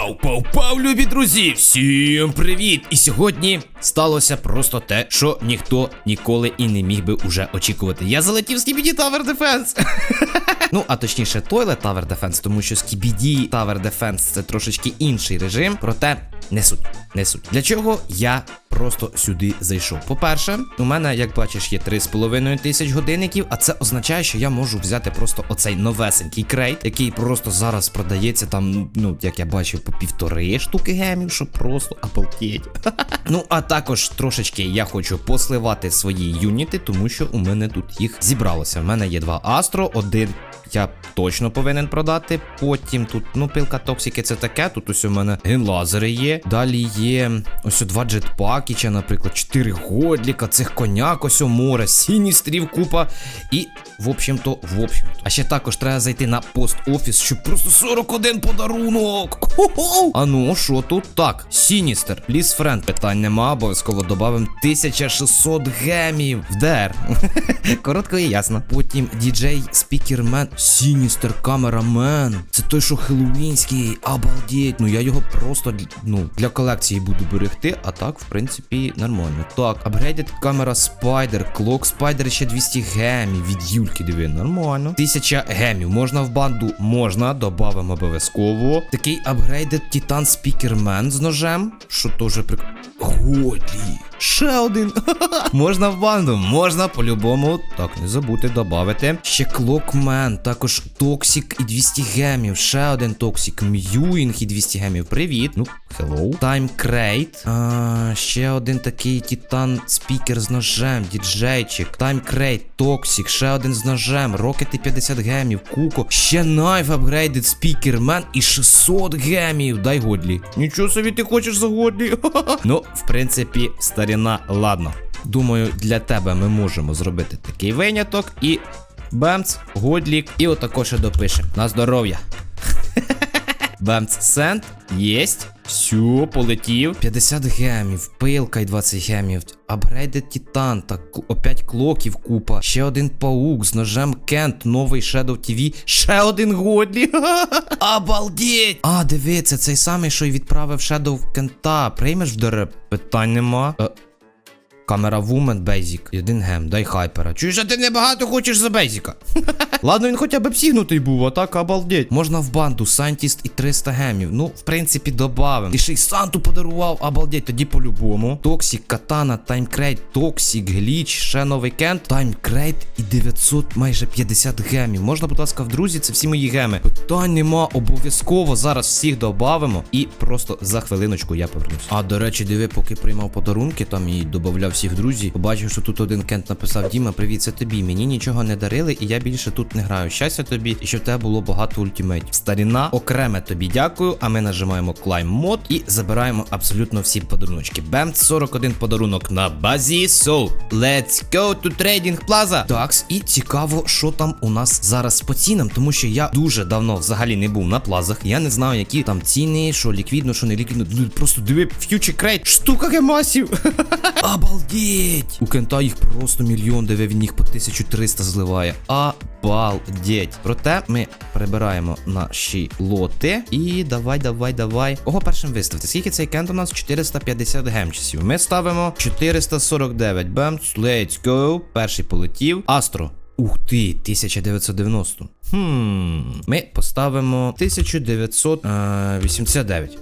Пау, пау, пау, любі друзі! Всім привіт! І сьогодні сталося просто те, що ніхто ніколи і не міг би уже очікувати. Я залетів з Skibidi Tower Defense. ну, а точніше, Toilet Tower Defense, тому що Скібіді Tower Defense це трошечки інший режим, проте не суть, не суть. Для чого я просто сюди зайшов? По-перше, у мене, як бачиш, є 3,5 тисяч годинників, а це означає, що я можу взяти просто оцей новесенький крейт, який просто зараз продається там, ну, як я бачив, по півтори штуки гемів, що просто обалдеть. ну, а також трошечки я хочу посливати свої юніти, тому що у мене тут їх зібралося. У мене є два Астро, один я точно повинен продати. Потім тут, ну, пилка токсики, це таке. Тут ось у мене генлазери є. Далі є ось два джетпакіча, наприклад, чотири годліка, цих коняк, ось у море, сіністрів купа. І, в общем-то, в общем-то. А ще також треба зайти на пост-офіс, щоб просто 41 подарунок. Хо-хо! А ну, що тут? Так, Сіністер, Ліс Френд, питань нема, обов'язково добавим 1600 гемів. В ДР. Коротко і ясно. Потім діджей Спікермен, Сіністер Камерамен. Це той, що хеллоуінський, обалдеть. Ну я його просто ну, для колекції буду берегти, а так, в принципі, нормально. Так, апгрейдед камера Спайдер, Клок Спайдер ще 200 гемів. Від Юльки диви, нормально. Тисяча гемів. Можна в банду, можна, добавимо обов'язково. Такий апгрейдед Титан Спікермен з ножем, що теж прик... Годлі. Ще один. можна в банду, можна по-любому. Так, не забудьте додати. Ще Клокмен, також Токсік і 200 гемів. Ще один Токсік. М'юінг і 200 гемів. Привіт. Ну. Time Crate. Ще один такий Титан спікер з ножем. Діджейчик. Crate, Токсік. Ще один з ножем. Рокети 50 гемів. Куко. Ще Knife Upgraded Спікермен і 600 гемів. Дай годлі. Нічого собі ти хочеш за годлі. ну, в принципі, старіна, ладно. Думаю, для тебе ми можемо зробити такий виняток і. Бемц, Годлік. І отако ще допишемо. На здоров'я. Бемц сент. Єсть. Все, полетів. 50 гемів, пилка й 20 гемів. Апгрейдед Титан, та опять клоків купа. Ще один паук з ножем Кент, новий Shadow TV. Ще один Годлі. Обалдеть! А, дивиться, цей самий, що й відправив Shadow Кента. Приймеш в ДР? Питань нема. Камера Вумен Бейзік. Один гем, дай хайпера. Чуєш, а ти небагато хочеш за Бейзіка? Ладно, він хоча б псігнутий був, а так обалдеть. Можна в банду, Сантіст і 300 гемів. Ну, в принципі, добавим. І ще й Санту подарував, обалдеть, тоді по-любому. Токсік, Катана, Таймкрейт, Токсік, Гліч, ще новий кент, Таймкрейт і 900, майже 50 гемів. Можна, будь ласка, в друзі, це всі мої геми. Питань нема, обов'язково зараз всіх добавимо. І просто за хвилиночку я повернусь. А до речі, диви, поки приймав подарунки там і додавав всіх друзів, побачив, що тут один кент написав: Діма, привіт, це тобі. Мені нічого не дарили, і я більше тут не граю. Щастя тобі, і щоб тебе було багато ультимейтів. Старіна, окреме тобі дякую. А ми нажимаємо Climb мод і забираємо абсолютно всі подаруночки. Бем, 41 подарунок на базі. So, let's go to Trading Plaza. Такс, і цікаво, що там у нас зараз по цінам, тому що я дуже давно взагалі не був на плазах. Я не знаю, які там ціни, що ліквідно, що не ліквідно. Просто диви, фьючер крейт, штука гемасів. Обалдеть! У кента їх просто мільйон, диви, він їх по 1300 зливає. Обалдеть. Проте ми прибираємо наші лоти. І давай, давай, давай. Кого першим виставити? Скільки цей кент у нас? 450 гемчасів. Ми ставимо 449 бемц. Let's go. Перший полетів. Астро. Ух ти, 1990. Хм. Ми поставимо 1989.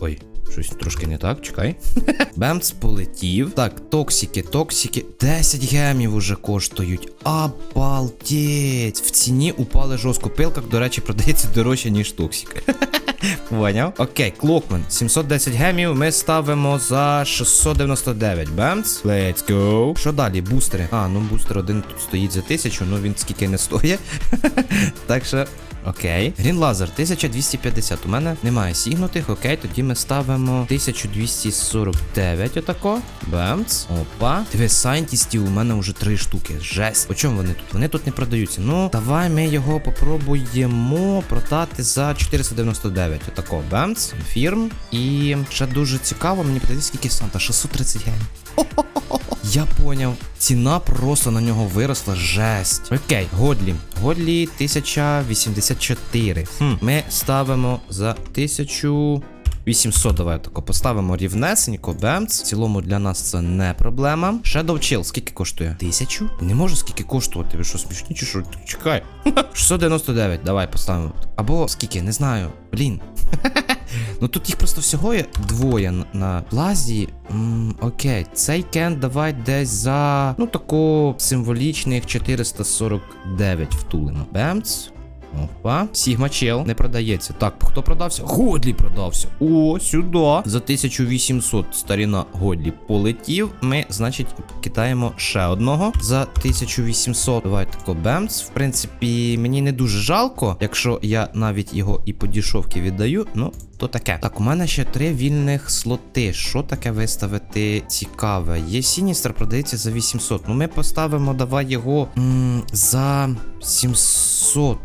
Ой. Щось трошки не так, чекай. Бемц полетів. Так, токсики, токсики. 10 гемів уже коштують. Обалдеть. В ціні упали жорстко. Пилка, до речі, продається дорожче, ніж токсик. Поняв? Окей, Клокмен. 710 гемів. Ми ставимо за 699. Бемц. Let's go. Що далі? Бустери. А, ну бустер один тут стоїть за 1000, ну він скільки не стоїть. так що. Окей. Грін лазер 1250. У мене немає сігнутих. Окей, тоді ми ставимо 1249. Отако. Бемц. Опа. Диви, сайнтістів у мене вже три штуки. Жесть. По чому вони тут? Вони тут не продаються. Ну, давай ми його попробуємо продати за 499. Отако. Бемц. Фірм. І ще дуже цікаво, мені подивіться, скільки Санта. 630 гривень. Я поняв. Ціна просто на нього виросла. Жесть. Окей, Годлі. Годлі 1084. Хм, ми ставимо за 1000. 800 давай тако поставимо рівнесенько, бемц. В цілому для нас це не проблема. Shadow Chill, скільки коштує? Тисячу? Не може скільки коштувати. Ви що смішні чи що? Чекай. 699, давай поставимо. Або скільки, не знаю. Блін. Ну тут їх просто всього є двоє на, плазі. М, окей, цей кен давай десь за ну тако символічних 449 втулимо. Бемц. Опа. Сігма чел не продається. Так, хто продався? Годлі продався. О, сюди. За 1800 старіна Годлі полетів. Ми, значить, кидаємо ще одного за 1800. Давай тако бемц. В принципі, мені не дуже жалко, якщо я навіть його і по дішовки віддаю. Ну, то таке. Так, у мене ще три вільних слоти. Що таке виставити цікаве? Є Сіністер, продається за 800. Ну, ми поставимо, давай його м, за 700.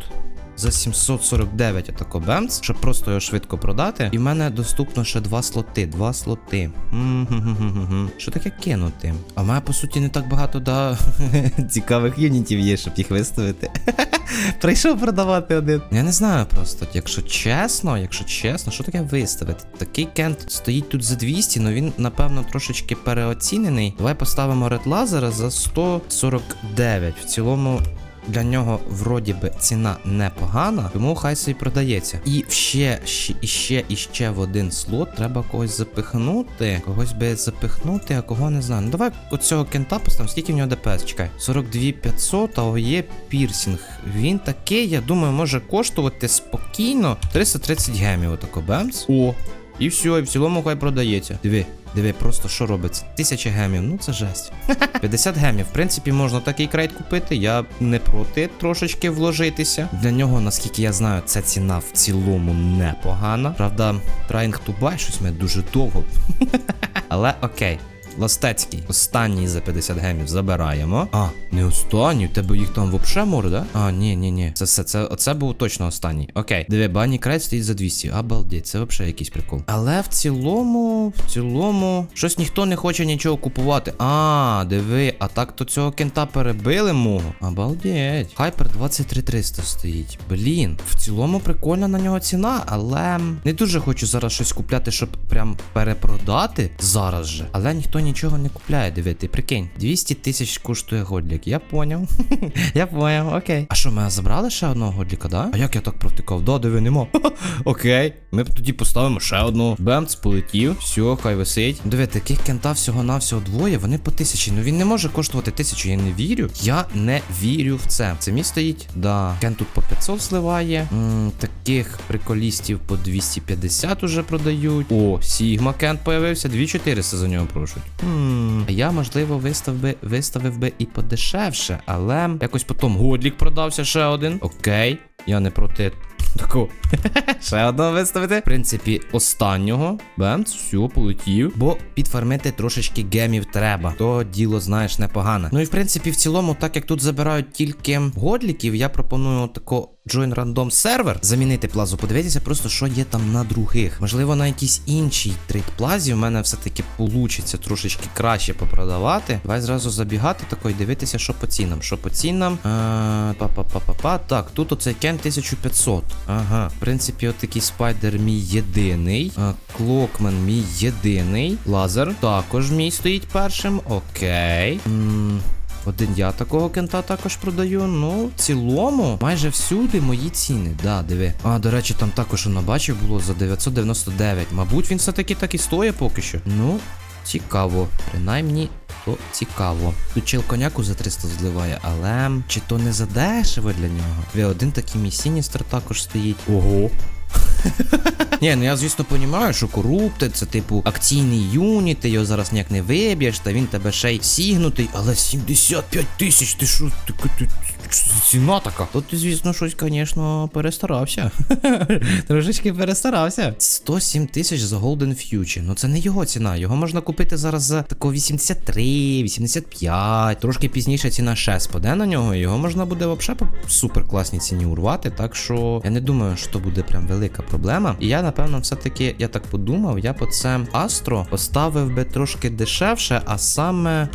За 749 атако бемц, щоб просто його швидко продати. І в мене доступно ще два слоти. Два слоти. М-м-м-м-м. Що таке кинути? А в мене, по суті, не так багато да цікавих юнітів є, щоб їх виставити. Прийшов продавати один. Я не знаю просто, якщо чесно, якщо чесно, що таке виставити? Такий кент стоїть тут за 200, але він, напевно, трошечки переоцінений. Давай поставимо ред лазера за 149. В цілому. Для нього вроді би ціна непогана, тому хай собі продається. І ще, ще, і ще, і ще в один слот треба когось запихнути. Когось би запихнути, а кого не знаю. Ну давай оцього кента поставимо. Скільки в нього ДПС? Чекай. 42 500, а є пірсінг. Він такий, я думаю, може коштувати спокійно 330 гемів. Отако бемс. О, і все, і в цілому хай продається. Диви. Диви, просто що робиться? Тисяча гемів, ну це жесть. 50 гемів. В принципі, можна такий крейт купити. Я не проти трошечки вложитися. Для нього, наскільки я знаю, ця ціна в цілому непогана. Правда, trying to buy щось ми дуже довго. Але окей. Ластецький. Останній за 50 гемів забираємо. А, не останній, у тебе їх там вообще море, да? А, ні, ні, ні. Це все, це, оце був точно останній. Окей. Диви, бані крейт стоїть за 200. Обалдеть, це взагалі якийсь прикол. Але в цілому, в цілому, щось ніхто не хоче нічого купувати. А, диви, а так то цього кента перебили мого. Обалдеть. Хайпер 23300 стоїть. Блін, в цілому прикольна на нього ціна, але не дуже хочу зараз щось купляти, щоб прям перепродати зараз же. Але ніхто нічого не купляє, диви, ти прикинь. 200 тисяч коштує годлік. Я поняв. я поняв, окей. А що, ми забрали ще одного годліка, да? А як я так провтикав? Да, диви, нема. окей. Ми тоді поставимо ще одного. Бемц, полетів. Все, хай висить. Диви, таких кента всього-навсього двоє, вони по тисячі. Ну він не може коштувати тисячу, я не вірю. Я не вірю в це. Це мій стоїть? Да. Кен тут по 500 сливає. М, таких приколістів по 250 уже продають. О, Сігма Кент появився. 2400 за нього прошуть. Хм, я, можливо, вистав би, виставив би і подешевше, але якось потім Годлік продався ще один. Окей, я не проти. Таку. Ще одного виставити. В принципі, останнього. Бемц, все, полетів. Бо підфармити трошечки гемів треба. То діло, знаєш, непогане. Ну і в принципі, в цілому, так як тут забирають тільки годліків, я пропоную тако Join Random сервер, замінити плазу, подивитися просто, що є там на других. Можливо, на якійсь іншій трейд плазі в мене все-таки получиться трошечки краще попродавати. Давай зразу забігати тако дивитися, що по цінам. Що по цінам. Е, Па-па-па-па-па. Так, тут оцей кен 1500. Ага. В принципі, от такий спайдер мій єдиний. Е, Клокмен мій єдиний. Лазер також мій стоїть першим. Окей. М, один я такого кента також продаю. Ну, в цілому, майже всюди мої ціни. Да, диви. А, до речі, там також воно бачив було за 999. Мабуть, він все-таки так і стоїть поки що. Ну, цікаво. Принаймні, то цікаво. Тут чел коняку за 300 зливає, але чи то не задешево для нього? Ви один такий мій Сіністер також стоїть. Ого. Ні, ну я звісно розумію, що корупти це типу акційний юніт, ти його зараз ніяк не виб'єш, та він тебе ще й сігнутий, але 75 тисяч, ти що, ти, ціна така? То ти, звісно, щось, звісно, перестарався. Трошечки перестарався. 107 тисяч за Golden Future. Ну це не його ціна. Його можна купити зараз за такого 83, 85. Трошки пізніше ціна ще спаде на нього. Його можна буде взагалі по супер класній ціні урвати. Так що я не думаю, що буде прям велика проблема. І я, напевно, все-таки, я так подумав, я по це Астро поставив би трошки дешевше, а саме.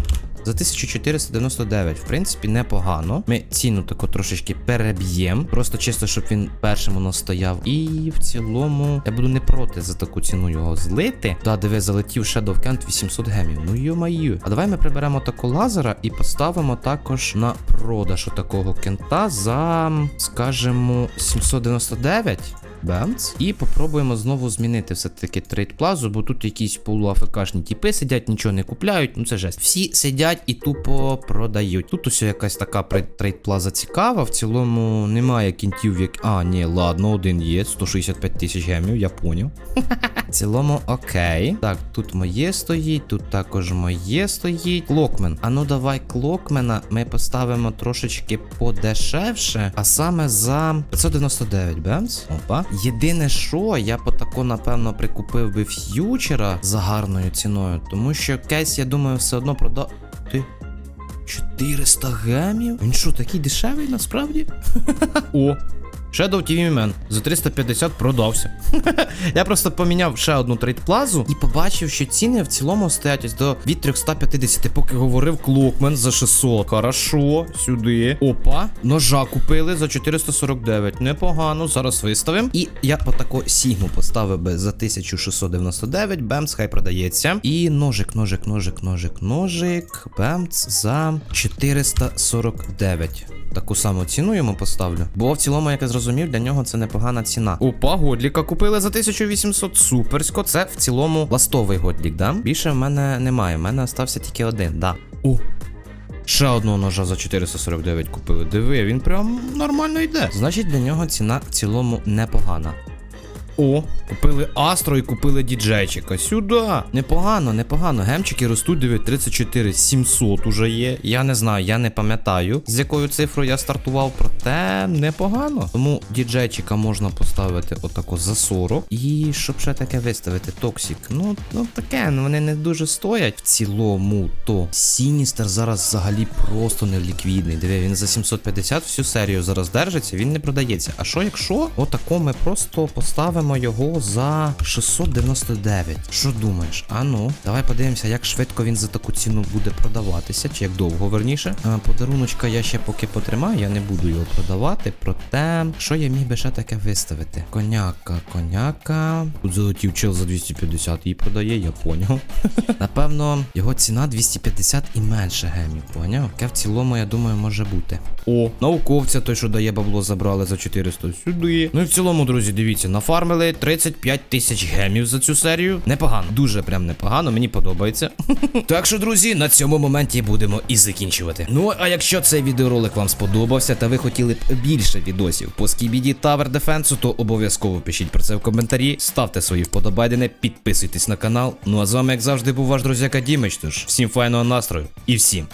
За 1499, в принципі, непогано. Ми ціну таку трошечки переб'ємо. Просто чисто, щоб він першим у нас стояв. І в цілому я буду не проти за таку ціну його злити. Да, диви, залетів Shadow Kent 800 гемів. Ну йо-маю. А давай ми приберемо таку лазера і поставимо також на продаж такого кента за, скажімо, 799. Бемц. І попробуємо знову змінити все-таки трейд плазу, бо тут якісь полуафекашні тіпи сидять, нічого не купляють. Ну це жесть. Всі сидять і тупо продають. Тут ось якась така трейд плаза цікава. В цілому немає кінтів, як. А, ні, ладно, один є. 165 тисяч гемів, я поняв. В цілому окей. Так, тут моє стоїть, тут також моє стоїть. Клокмен. А ну давай клокмена ми поставимо трошечки подешевше, а саме за 599 бемс. Опа. Єдине, що я по таку, напевно, прикупив би ф'ючера за гарною ціною, тому що кейс, я думаю, все одно продав. Ти. 400 гемів? Він що, такий дешевий насправді? О, Shadow TV Man за 350 продався. Я просто поміняв ще одну трейдплазу і побачив, що ціни в цілому стоять до від 350, поки говорив Клокмен за 600. Хорошо, сюди. Опа, ножа купили за 449. Непогано, зараз виставимо. І я по таку сігму поставив би за 1699. Бемс, хай продається. І ножик, ножик, ножик, ножик, ножик. Бемц за 449. Таку саму ціну йому поставлю. Бо в цілому, як я зрозумів, для нього це непогана ціна. Опа, годліка купили за 1800. Суперсько. Це в цілому ластовий годлік, да? Більше в мене немає. В мене остався тільки один, да. О. Ще одного ножа за 449 купили. Диви, він прям нормально йде. Значить, для нього ціна в цілому непогана. О, купили Астро і купили діджейчика. Сюди. Непогано, непогано. Гемчики ростуть, диви, 34 700 уже є. Я не знаю, я не пам'ятаю, з якою цифрою я стартував, проте непогано. Тому діджейчика можна поставити отако за 40. І щоб ще таке виставити, Токсік. Ну, ну таке, ну вони не дуже стоять в цілому. То Сіністер зараз взагалі просто неліквідний. Диви, він за 750 всю серію зараз держиться, він не продається. А що якщо отако ми просто поставимо його за 699. Що думаєш? А ну, давай подивимося, як швидко він за таку ціну буде продаватися, чи як довго верніше. Подаруночка я ще поки потримаю, я не буду його продавати. Проте, що я міг би ще таке виставити? Коняка, коняка. Тут залетів чел за 250 і продає, я поняв. Напевно, його ціна 250 і менше гемів, поняв? Яке в цілому, я думаю, може бути. О, науковця той, що дає бабло, забрали за 400 сюди. Ну і в цілому, друзі, дивіться, нафармили 35 тисяч гемів за цю серію. Непогано, дуже прям непогано, мені подобається. так що, друзі, на цьому моменті будемо і закінчувати. Ну, а якщо цей відеоролик вам сподобався, та ви хотіли б більше відосів по скібіді Тавер Дефенсу, то обов'язково пишіть про це в коментарі, ставте свої вподобайдени, підписуйтесь на канал. Ну а з вами, як завжди, був ваш друзяка Дімич. Тож всім файного настрою і всім